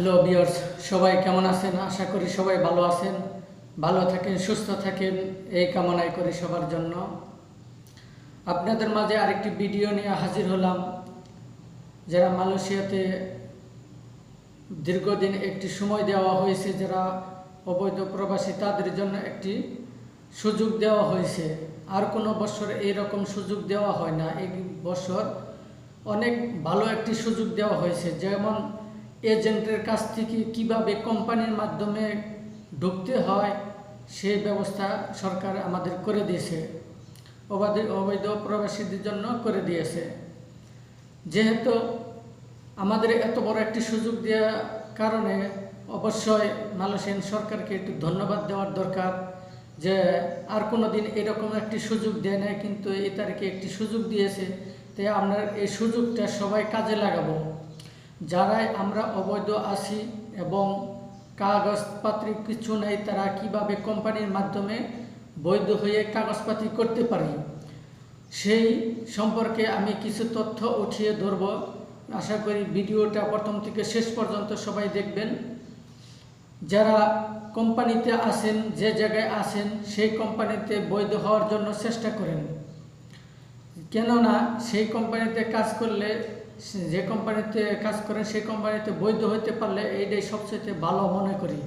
Hello বিয়ার্স সবাই কেমন আছেন? আশা করি সবাই ভালো আছেন। ভালো থাকেন, সুস্থ থাকেন। এই কামনাই করি সবার জন্য। আপনাদের মাঝে আরেকটি ভিডিও নিয়ে হাজির হলাম, যারা মালয়েশিয়াতে দীর্ঘদিন একটি সময় দেওয়া হয়েছে, যারা অবৈধ প্রবাসী, তাদের জন্য একটি সুযোগ দেওয়া হয়েছে। আর কোনো বছর এইরকম সুযোগ দেওয়া হয় না। এই বছর অনেক ভালো একটি সুযোগ দেওয়া হয়েছে। যেমন এজেন্টের কাছ থেকে কীভাবে কোম্পানির মাধ্যমে ঢুকতে হয় সেই ব্যবস্থা সরকার আমাদের করে দিয়েছে। অবাধ, অবৈধ প্রবাসীদের জন্য করে দিয়েছে। যেহেতু আমাদের এত বড় একটি সুযোগ দেওয়ার কারণে অবশ্যই মালয়েশিয়ান সরকারকে একটু ধন্যবাদ দেওয়ার দরকার যে আর কোনো দিন এরকম একটি সুযোগ দেয় নাই, কিন্তু এই তারিখে একটি সুযোগ দিয়েছে, তাই আমরা এই সুযোগটা সবাই কাজে লাগাবো। যারাই আমরা অবৈধ আছি এবং কাগজপাতি কিছু নেই, তারা কীভাবে কোম্পানির মাধ্যমে বৈধ হয়ে কাগজপাতি করতে পারি? সেই সম্পর্কে আমি কিছু তথ্য উঠিয়ে ধরব। আশা করি ভিডিওটা প্রথম থেকে শেষ পর্যন্ত সবাই দেখবেন। যারা কোম্পানিতে আসেন যে জায়গায় আসেন সেই কোম্পানিতে বৈধ হওয়ার জন্য চেষ্টা করেন। কেননা সেই কোম্পানিতে কাজ করলে যে কোম্পানিতে কাজ করেন সেই কোম্পানিতে বৈধ হতে পারলে এইটাই সবচেয়ে ভালো মনে করি।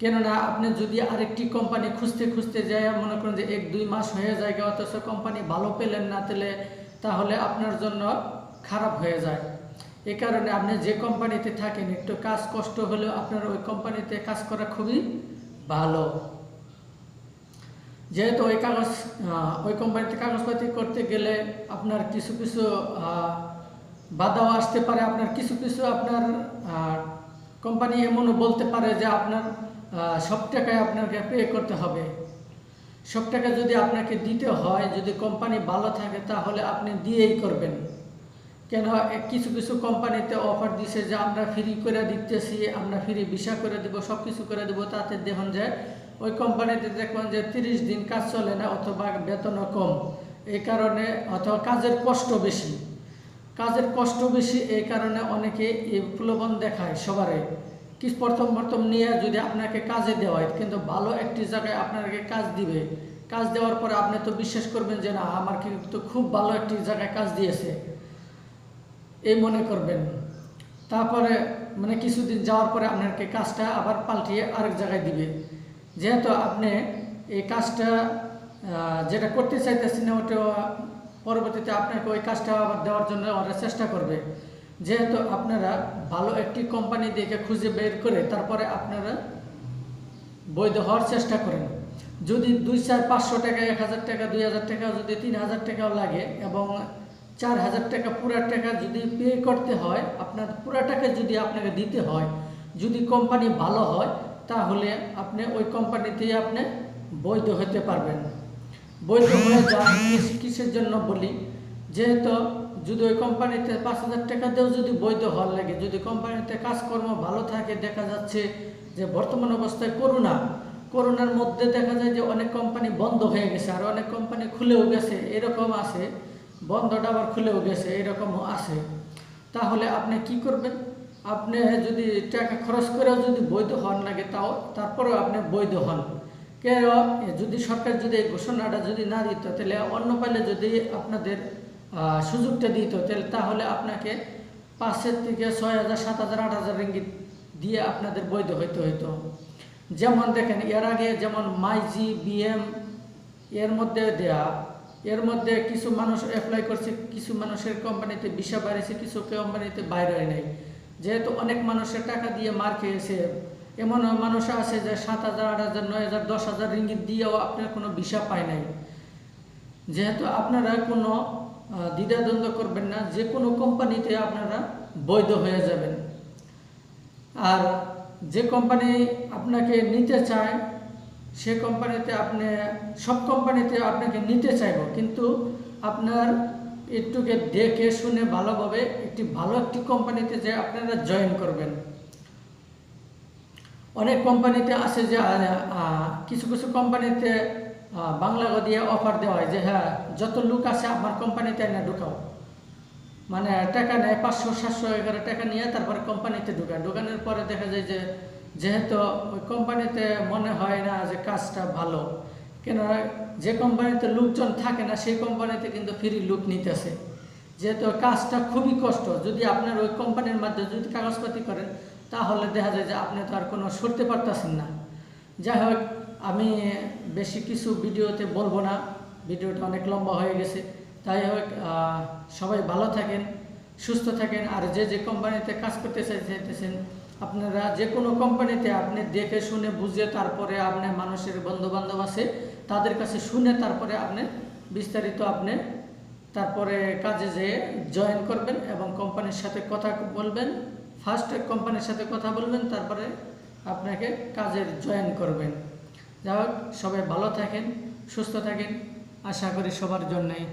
কেননা আপনি যদি আরেকটি কোম্পানি খুঁজতে খুঁজতে যায়, মনে করেন যে এক, দুই মাস হয়ে যায় অথচ কোম্পানি ভালো পেলেন না পেলে তাহলে আপনার জন্য খারাপ হয়ে যায়। এ কারণে আপনি যে কোম্পানিতে থাকেন, একটু কাজ কষ্ট হলেও আপনার ওই কোম্পানিতে কাজ করা খুবই ভালো। যেহেতু ওই কাগজ ওই কোম্পানিতে কাগজপাতি করতে গেলে আপনার কিছু কিছু বাধাও আসতে পারে আপনার, কিছু কিছু আপনার কোম্পানি এমনও বলতে পারে যে আপনার সব টাকায় আপনাকে পে করতে হবে। সব টাকা যদি আপনাকে দিতে হয়, যদি কোম্পানি ভালো থাকে, তাহলে আপনি দিয়েই করবেন। কেন কিছু কিছু কোম্পানিতে অফার দিছে যে আমরা ফ্রি করে দিতেছি, আমরা ফ্রি ভিসা করে দিব, সব কিছু করে দিব, তাতে দেখুন যে, ওই কোম্পানিতে দেখবেন যে তিরিশ দিন কাজ চলে না, অথবা বেতনও কম। এই কারণে অথবা কাজের কষ্ট বেশি। কাজের কষ্ট বেশি, এই কারণে অনেকে এই প্রলোভন দেখায় সবারই কি প্রথম প্রথম নিয়ে যদি আপনাকে কাজে দেওয়া হয় কিন্তু ভালো একটি জায়গায় আপনাকে কাজ দিবে। কাজ দেওয়ার পরে আপনি তো বিশ্বাস করবেন যে, না, আমার কিন্তু খুব ভালো একটি জায়গায় কাজ দিয়েছে। এই মনে করবেন। তারপরে মানে কিছুদিন যাওয়ার পরে আপনাকে কাজটা আবার পাল্টিয়ে আরেক জায়গায় দিবে। যেহেতু আপনি এই কাজটা যেটা করতে চাইতেছেন, ওটা পরবর্তীতে আপনাকে ওই কাজটা আবার দেওয়ার জন্য ওরা চেষ্টা করবে। যেহেতু আপনারা ভালো একটি কোম্পানি দেখে খুঁজে বের করে তারপরে আপনারা বৈধ হওয়ার চেষ্টা করেন। যদি দুই চার পাঁচশো টাকা, এক হাজার টাকা, দুই হাজার টাকা, যদি তিন হাজার টাকাও লাগে এবং চার হাজার টাকা পুরা টাকা যদি পে করতে হয়, আপনার পুরা টাকা যদি আপনাকে দিতে হয়, যদি কোম্পানি ভালো হয়, তাহলে আপনি ওই কোম্পানিতেই আপনি বৈধ হতে পারবেন। বৈধ হয়ে কিস- কিসের জন্য বলি? যেহেতু যদি ওই কোম্পানিতে পাঁচ হাজার টাকা দিয়েও যদি বৈধ হওয়ার লাগে, যদি কোম্পানিতে কাজকর্ম ভালো থাকে, দেখা যাচ্ছে যে বর্তমান অবস্থায় করোনা, করোনার মধ্যে দেখা যায় যে অনেক কোম্পানি বন্ধ হয়ে গেছে আর অনেক কোম্পানি খুলেও গেছে, এরকম আছে। বন্ধটা আবার খুলেও গেছে, এরকমও আছে। তাহলে আপনি কি করবেন? আপনি যদি টাকা খরচ করেও যদি বৈধ হন লাগে, তাও তারপরেও আপনি বৈধ হন। যদি সরকার যদি ঘোষণাটা যদি না দিত, তাহলে অন্য পাইলে যদি আপনাদের সুযোগটা দিত, তাহলে আপনাকে পাঁচের থেকে ছয় হাজার, সাত হাজার, আট হাজার রিঙ্গিত দিয়ে আপনাদের বৈধ হইতে হইতো। যেমন দেখেন, এর আগে যেমন মাইজি, বিএম, এর মধ্যে দেয়া, এর মধ্যে কিছু মানুষ অ্যাপ্লাই করছে, কিছু মানুষের কোম্পানিতে ভিসা বাড়িয়েছে, কিছু কোম্পানিতে বাইরে হয় নাই। যেহেতু অনেক মানুষের টাকা দিয়ে মার খেয়েছে এমন মানুষ আছে যে সাত হাজার, আট হাজার, নয় হাজার, দশ হাজার রিঙ্গিত দিয়েও আপনার কোনো ভিসা পায় নাই। যেহেতু আপনারা কোনো দ্বিধাদ্বন্দ্ব করবেন না, যে কোনো কোম্পানিতে আপনারা বৈধ হয়ে যাবেন। আর যে কোম্পানি আপনাকে নিতে চায়, সে কোম্পানিতে আপনি, সব কোম্পানিতে আপনাকে নিতে চাইব, কিন্তু আপনার একটুকে দেখে শুনে ভালোভাবে একটি ভালো একটি কোম্পানিতে যে আপনারা জয়েন করবেন। অনেক কোম্পানিতে আছে যে কিছু কিছু কোম্পানিতে বাংলা দিয়ে অফার দেওয়া হয় যে হ্যাঁ যত লোক আছে আমার কোম্পানিতে না ঢুকাও। মানে টাকা নেয় পাঁচশো, সাতশো এগারো টাকা নিয়ে তারপরে কোম্পানিতে ঢুকায়। ঢুকানোর পরে দেখা যায় যে, যেহেতু ওই কোম্পানিতে মনে হয় না যে কাজটা ভালো কেন যে কোম্পানিতে লোকজন থাকে না, সেই কোম্পানিতে কিন্তু ফ্রি লুক নিতেছে। যেহেতু কাজটা খুবই কষ্ট, যদি আপনার ওই কোম্পানির মাধ্যমে যদি কাগজপাতি করেন তাহলে দেখা যায় যে আপনি তো আর কোনো সরতে পারতেছেন না। যাই হোক, আমি বেশি কিছু ভিডিওতে বলব না। ভিডিওটা অনেক লম্বা হয়ে গেছে। তাই হোক সবাই ভালো থাকেন, সুস্থ থাকেন, আর যে যে কোম্পানিতে কাজ করতে চাইতেছেন, আপনারা যে কোনো কোম্পানিতে আপনি দেখে শুনে বুঝে তারপরে আপনি মানুষের বন্ধু বান্ধব আছে, তাদের কাছে শুনে তারপরে আপনি বিস্তারিত আপনি তারপরে কাজে যেয়ে জয়েন করবেন এবং কোম্পানির সাথে কথা বলবেন। ফার্স্ট এক কোম্পানির সাথে কথা বলবেন, তারপরে আপনাকে কাজের জয়েন করবেন। যাই হোক, সবাই ভালো থাকেন, সুস্থ থাকেন। আশা করি সবার জন্যই।